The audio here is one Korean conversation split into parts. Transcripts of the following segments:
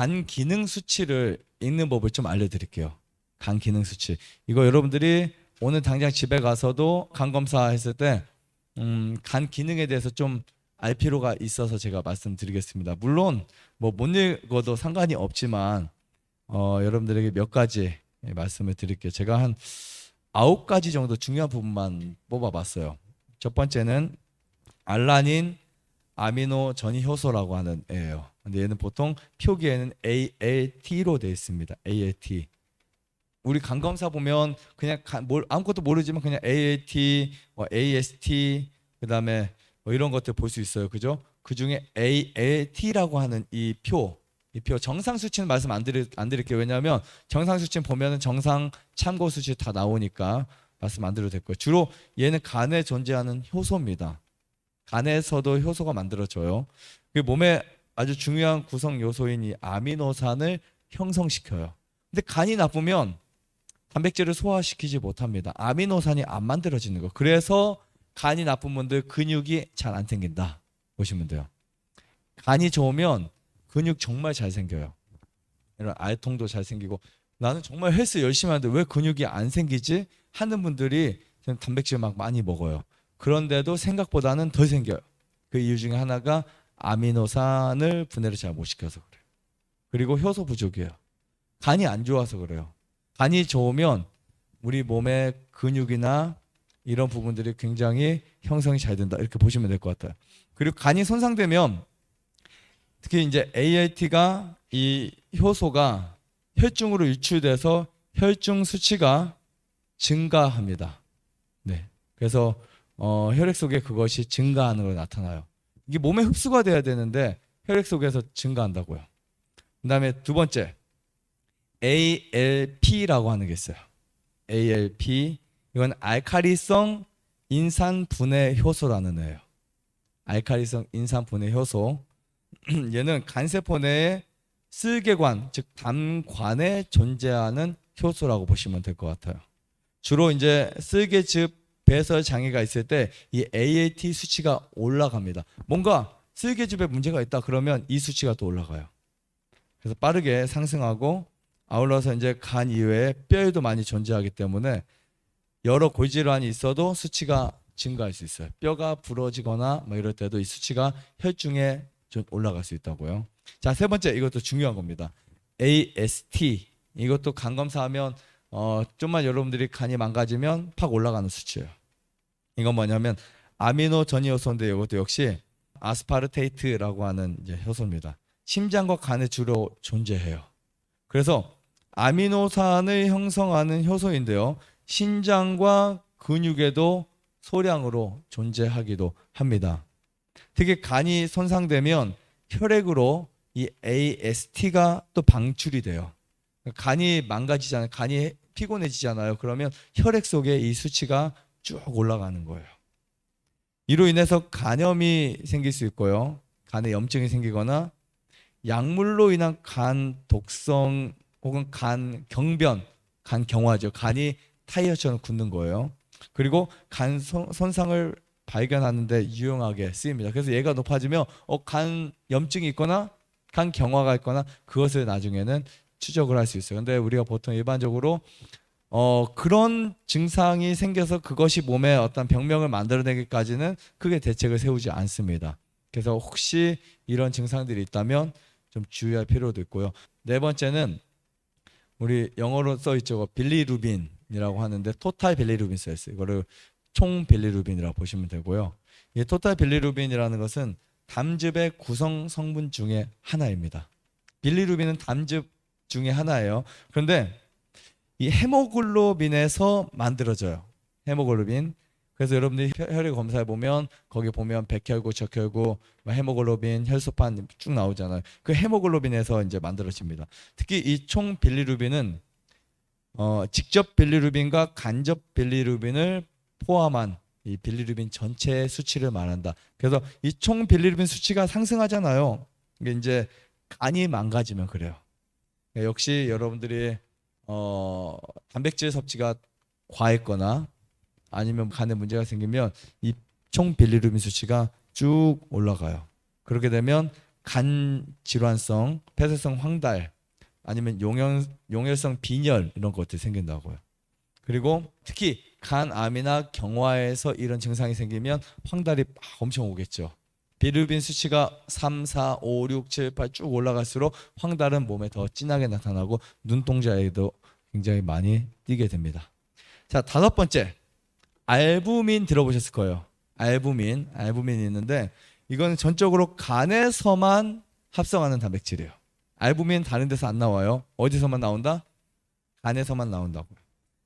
간 기능 수치를 읽는 법을 좀 알려드릴게요. 간 기능 수치. 이거 여러분들이 오늘 당장 집에 가서도 간 검사 했을 때, 음, 간 기능에 대해서 좀 알 필요가 있어서 제가 말씀드리겠습니다. 물론 뭐 못 읽어도 상관이 없지만 어, 여러분들에게 몇 가지 예, 말씀을 드릴게요. 제가 한 아홉 가지 정도 중요한 부분만 뽑아봤어요. 첫 번째는 알라닌 아미노 전이 효소라고 하는 애예요. 근데 얘는 보통 표기에는 ALT로 되어 있습니다. ALT. 우리 간 검사 보면 그냥 간- 뭘 아무것도 모르지만 그냥 ALT, 뭐 AST 그다음에 뭐 이런 것들 볼 수 있어요. 그죠? 그 중에 ALT라고 하는 이 표, 이 표 정상 수치는 말씀 안 드릴 안 드릴게요. 왜냐하면 정상 수치는 보면은 정상 참고 수치 다 나오니까 말씀 안 드려도 될 거예요. 주로 얘는 간에 존재하는 효소입니다. 간에서도 효소가 만들어져요. 그 몸에 아주 중요한 구성 요소인 이 아미노산을 형성시켜요. 근데 간이 나쁘면 단백질을 소화시키지 못합니다. 아미노산이 안 만들어지는 거. 그래서 간이 나쁜 분들 근육이 잘 안 생긴다. 보시면 돼요. 간이 좋으면 근육 정말 잘 생겨요. 이런 알통도 잘 생기고 나는 정말 헬스 열심히 하는데 왜 근육이 안 생기지? 하는 분들이 단백질 막 많이 먹어요. 그런데도 생각보다는 덜 생겨요. 그 이유 중에 하나가 아미노산을 분해를 잘 못 시켜서 그래요. 그리고 효소 부족이에요. 간이 안 좋아서 그래요. 간이 좋으면 우리 몸의 근육이나 이런 부분들이 굉장히 형성이 잘 된다. 이렇게 보시면 될 것 같아요. 그리고 간이 손상되면 특히 이제 ALT가 이 효소가 혈중으로 유출돼서 혈중 수치가 증가합니다. 네. 그래서 어, 혈액 속에 그것이 증가하는 걸 나타나요. 이게 몸에 흡수가 돼야 되는데 혈액 속에서 증가한다고요. 그다음에 두 번째 ALP라고 하는 게 있어요. ALP 이건 알카리성 인산 분해 효소라는 애예요. 알카리성 인산 분해 효소. 얘는 간세포 내에 쓸개관 즉 담관에 존재하는 효소라고 보시면 될 것 같아요. 주로 이제 쓸개즙 배설 장애가 있을 때 이 ALT 수치가 올라갑니다. 뭔가 쓸개즙에 문제가 있다 그러면 이 수치가 또 올라가요. 그래서 빠르게 상승하고 아울러서 이제 간 이외에 뼈에도 많이 존재하기 때문에 여러 골질환이 있어도 수치가 증가할 수 있어요. 뼈가 부러지거나 뭐 이럴 때도 이 수치가 혈중에 좀 올라갈 수 있다고요. 자, 세 번째 이것도 중요한 겁니다. AST 이것도 간 검사하면 어 좀만 여러분들이 간이 망가지면 팍 올라가는 수치예요. 이건 뭐냐면 아미노 전이효소인데 이것도 역시 아스파르테이트라고 하는 이제 효소입니다. 심장과 간에 주로 존재해요. 그래서 아미노산을 형성하는 효소인데요. 신장과 근육에도 소량으로 존재하기도 합니다. 특히 간이 손상되면 혈액으로 이 AST가 또 방출이 돼요. 간이 망가지잖아요. 간이 피곤해지잖아요. 그러면 혈액 속에 이 수치가 쭉 올라가는 거예요. 이로 인해서 간염이 생길 수 있고요. 간에 염증이 생기거나 약물로 인한 간 독성 혹은 간 경변, 간 경화죠. 간이 타이어처럼 굳는 거예요. 그리고 간 손- 손상을 발견하는데 유용하게 쓰입니다. 그래서 얘가 높아지면 어, 간 염증이 있거나 간 경화가 있거나 그것을 나중에는 추적을 할 수 있어요. 근데 우리가 보통 일반적으로 어, 그런 증상이 생겨서 그것이 몸에 어떤 병명을 만들어내기까지는 크게 대책을 세우지 않습니다. 그래서 혹시 이런 증상들이 있다면 좀 주의할 필요도 있고요. 네 번째는 우리 영어로 써 있죠. 빌리루빈이라고 하는데 토탈 빌리루빈 써 있어요. 이거를 총 빌리루빈이라고 보시면 되고요. 이 토탈 빌리루빈이라는 것은 담즙의 구성 성분 중에 하나입니다. 빌리루빈은 담즙 중에 하나예요. 그런데 이 헤모글로빈에서 만들어져요. 헤모글로빈. 그래서 여러분들이 혈- 혈액 검사해 보면 거기 보면 백혈구, 적혈구, 뭐 헤모글로빈, 혈소판 쭉 나오잖아요. 그 헤모글로빈에서 이제 만들어집니다. 특히 이 총 빌리루빈은 어, 직접 빌리루빈과 간접 빌리루빈을 포함한 이 빌리루빈 전체 수치를 말한다. 그래서 이 총 빌리루빈 수치가 상승하잖아요. 이게 이제 간이 망가지면 그래요. 그러니까 역시 여러분들이 어, 단백질 섭취가 과했거나 아니면 간에 문제가 생기면 이 총 빌리루빈 수치가 쭉 올라가요. 그렇게 되면 간 질환성, 폐쇄성 황달 아니면 용혈 용혈성 빈혈 이런 것들이 생긴다고요. 그리고 특히 간암이나 경화에서 이런 증상이 생기면 황달이 막 엄청 오겠죠. 비루빈 수치가 3, 4, 5, 6, 7, 8 쭉 올라갈수록 황달은 몸에 더 진하게 나타나고 눈동자에도 굉장히 많이 띄게 됩니다. 자, 다섯 번째. 알부민 들어보셨을 거예요. 알부민, 알부민이 있는데 이건 전적으로 간에서만 합성하는 단백질이에요. 알부민 다른 데서 안 나와요. 어디서만 나온다? 간에서만 나온다고요.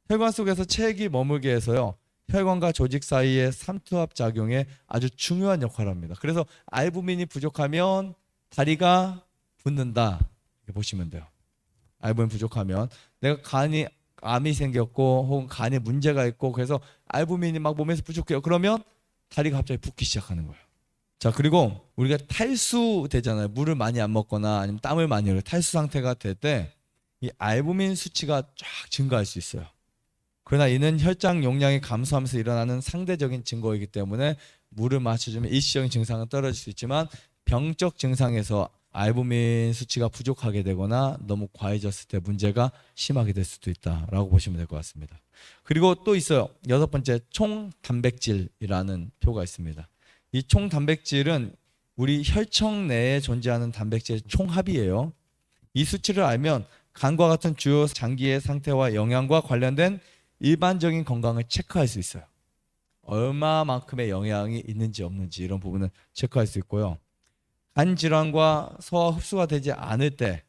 혈관 속에서 체액이 머물게 해서요. 혈관과 조직 사이의 삼투압 작용에 아주 중요한 역할을 합니다. 그래서 알부민이 부족하면 다리가 붓는다. 보시면 돼요. 알부민 부족하면 내가 간이 암이 생겼고 혹은 간에 문제가 있고 그래서 알부민이 막 몸에서 부족해요. 그러면 다리가 갑자기 붓기 시작하는 거예요. 자 그리고 우리가 탈수 되잖아요. 물을 많이 안 먹거나 아니면 땀을 많이 흘려 탈수 상태가 될 때 이 알부민 수치가 쫙 증가할 수 있어요. 그러나 이는 혈장 용량이 감소하면서 일어나는 상대적인 증거이기 때문에 물을 마셔주면 일시적인 증상은 떨어질 수 있지만 병적 증상에서 알부민 수치가 부족하게 되거나 너무 과해졌을 때 문제가 심하게 될 수도 있다라고 보시면 될 것 같습니다. 그리고 또 있어요. 여섯 번째 총 단백질이라는 표가 있습니다. 이 총 단백질은 우리 혈청 내에 존재하는 단백질 총합이에요. 이 수치를 알면 간과 같은 주요 장기의 상태와 영양과 관련된 일반적인 건강을 체크할 수 있어요. 얼마만큼의 영향이 있는지 없는지 이런 부분을 체크할 수 있고요. 간 질환과 소화 흡수가 되지 않을 때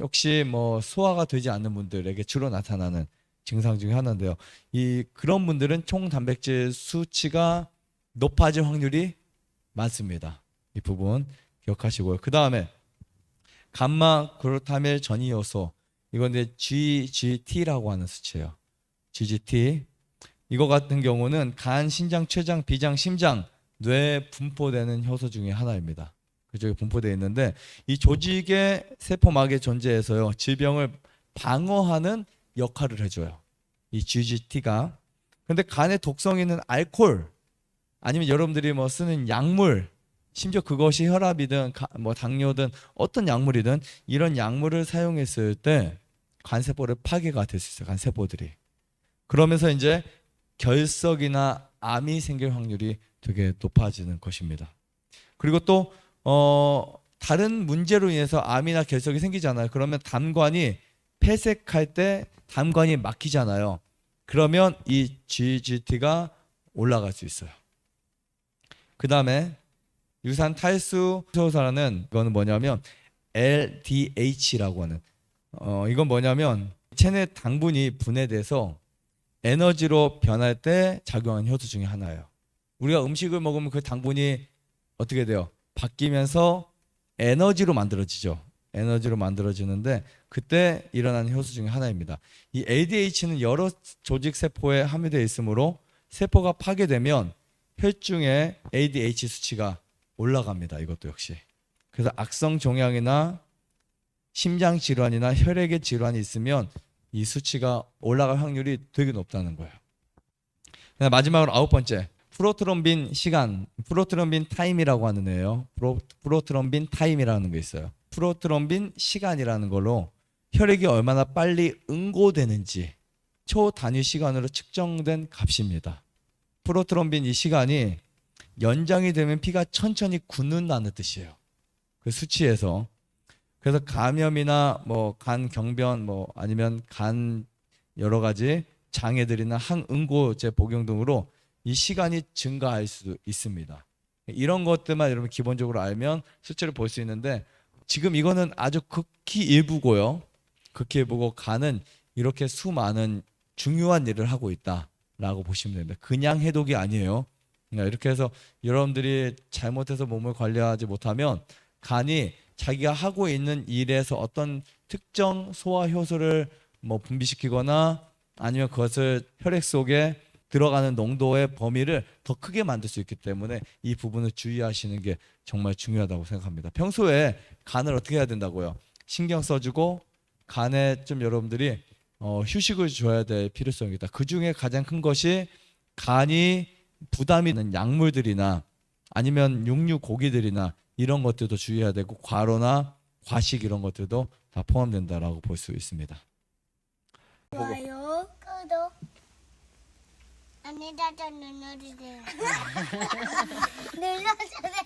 혹시 뭐 소화가 되지 않는 분들에게 주로 나타나는 증상 중에 하나인데요. 이 그런 분들은 총 단백질 수치가 높아질 확률이 많습니다. 이 부분 기억하시고요. 그 다음에 감마 글루타밀 전이 요소 이건 이제 GGT라고 하는 수치예요. GGT 이거 같은 경우는 간, 신장, 췌장, 비장, 심장, 뇌에 분포되는 효소 중에 하나입니다. 그쪽에 분포되어 있는데 이 조직의 세포막에 존재해서요 질병을 방어하는 역할을 해줘요. 이 GGT가 근데 간에 독성 있는 알코올 아니면 여러분들이 뭐 쓰는 약물 심지어 그것이 혈압이든 가- 뭐 당뇨든 어떤 약물이든 이런 약물을 사용했을 때 간세포를 파괴가 될 수 있어요. 간세포들이. 그러면서 이제 결석이나 암이 생길 확률이 되게 높아지는 것입니다. 그리고 또 어, 다른 문제로 인해서 암이나 결석이 생기잖아요. 그러면 담관이 폐색할 때 담관이 막히잖아요. 그러면 이 GGT가 올라갈 수 있어요. 그 다음에 유산 탈수 효소라는 이거는 뭐냐면 LDH라고 하는 어 이건 뭐냐면 체내 당분이 분해돼서 에너지로 변할 때 작용하는 효소 중에 하나예요. 우리가 음식을 먹으면 그 당분이 어떻게 돼요? 바뀌면서 에너지로 만들어지죠. 에너지로 만들어지는데 그때 일어나는 효소 중에 하나입니다. 이 ADH는 여러 조직 세포에 함유되어 있으므로 세포가 파괴되면 혈중에 ADH 수치가 올라갑니다. 이것도 역시. 그래서 악성 종양이나 심장 질환이나 혈액의 질환이 있으면 이 수치가 올라갈 확률이 되게 높다는 거예요. 마지막으로 아홉 번째 프로트롬빈 시간, 프로트롬빈 타임이라고 하는 애예요. 프로, 프로트롬빈 타임이라는 게 있어요. 프로트롬빈 시간이라는 걸로 혈액이 얼마나 빨리 응고되는지 초 단위 시간으로 측정된 값입니다. 프로트롬빈 이 시간이 연장이 되면 피가 천천히 굳는다는 뜻이에요. 그 수치에서 그래서 감염이나 뭐 간 경변 뭐 아니면 간 여러 가지 장애들이나 항응고제 복용 등으로 이 시간이 증가할 수 있습니다. 이런 것들만 여러분 기본적으로 알면 수치를 볼 수 있는데 지금 이거는 아주 극히 일부고요. 극히 일부고 간은 이렇게 수많은 중요한 일을 하고 있다라고 보시면 됩니다. 그냥 해독이 아니에요. 그러니까 이렇게 해서 여러분들이 잘못해서 몸을 관리하지 못하면 간이 자기가 하고 있는 일에서 어떤 특정 소화 효소를 뭐 분비시키거나 아니면 그것을 혈액 속에 들어가는 농도의 범위를 더 크게 만들 수 있기 때문에 이 부분을 주의하시는 게 정말 중요하다고 생각합니다. 평소에 간을 어떻게 해야 된다고요? 신경 써주고 간에 좀 여러분들이 어, 휴식을 줘야 될 필요성이 있다. 그 중에 가장 큰 것이 간이 부담이 있는 약물들이나 아니면 육류 고기들이나 이런 것들도 주의해야 되고 과로나 과식 이런 것들도 다 포함된다라고 볼 수 있습니다. 좋아요. 언니들도 눌러주세요. 눌러주세요.